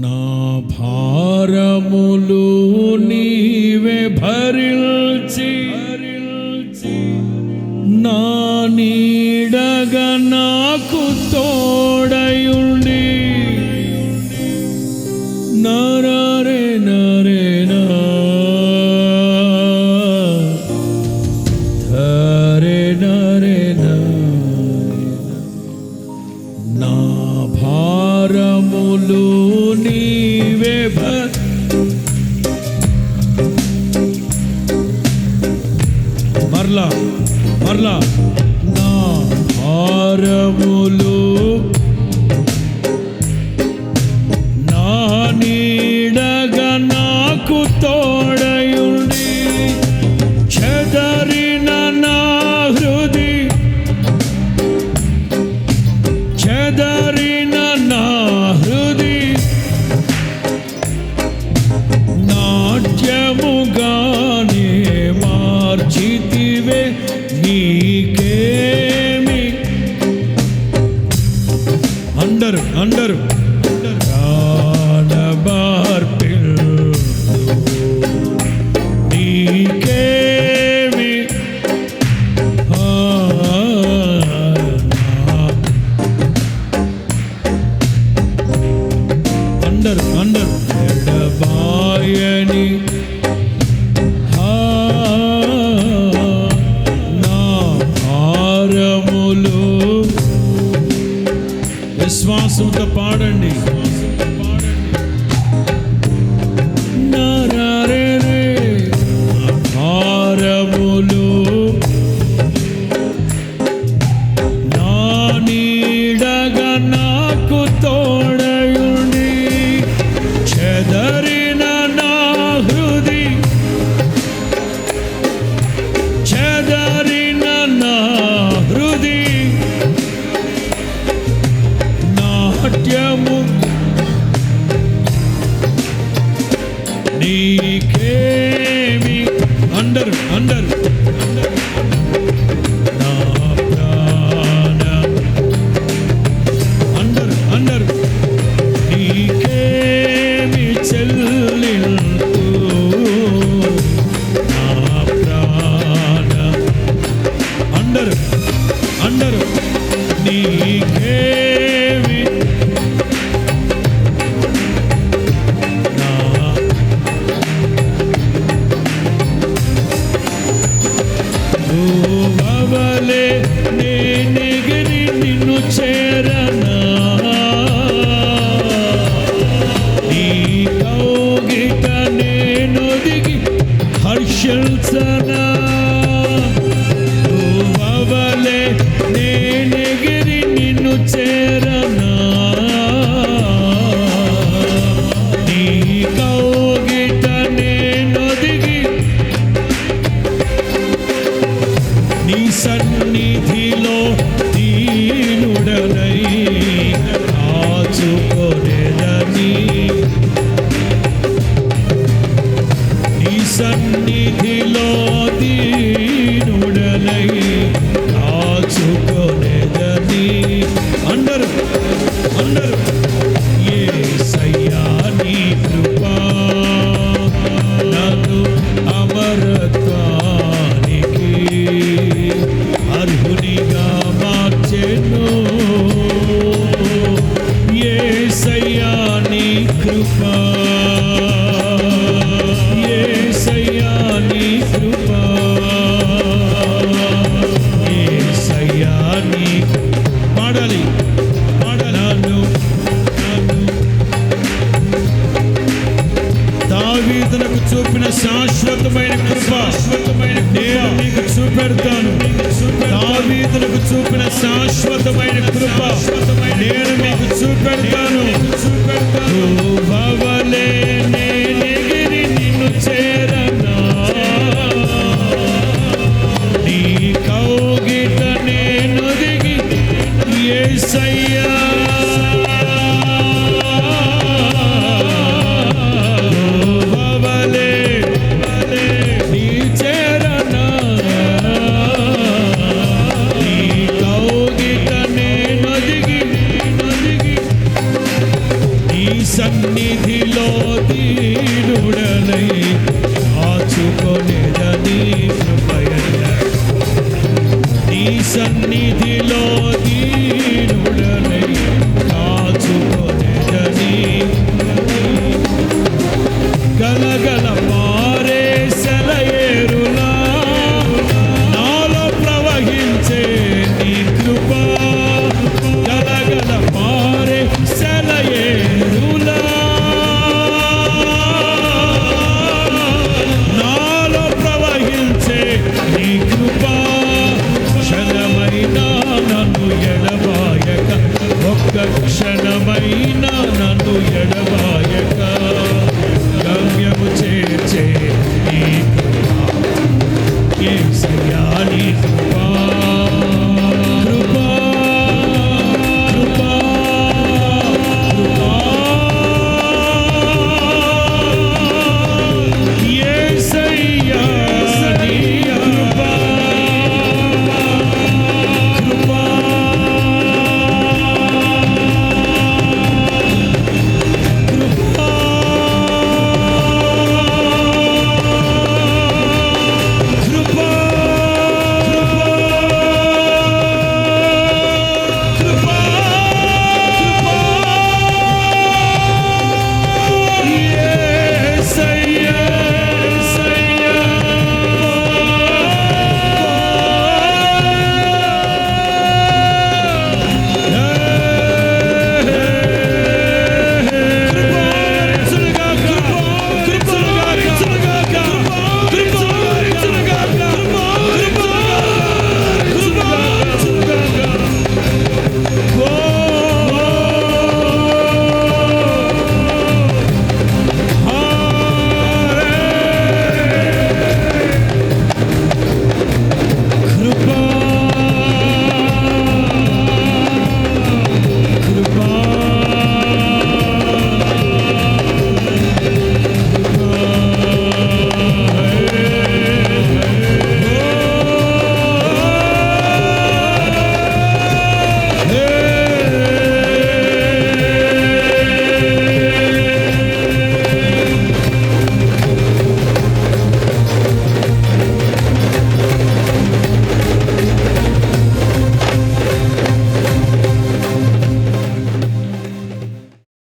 నా భారములు నీవే భరిల్చి Lord. అండరు అండరు ప్రాణమార్పి విశ్వాసంతో పాడండి. నారే అందరూ. నీకే సన్నిధిలో పెడతాను దావీదులకు చూపిన శాశ్వతమైన కృప నేను మీకు చూపెడతాను. day.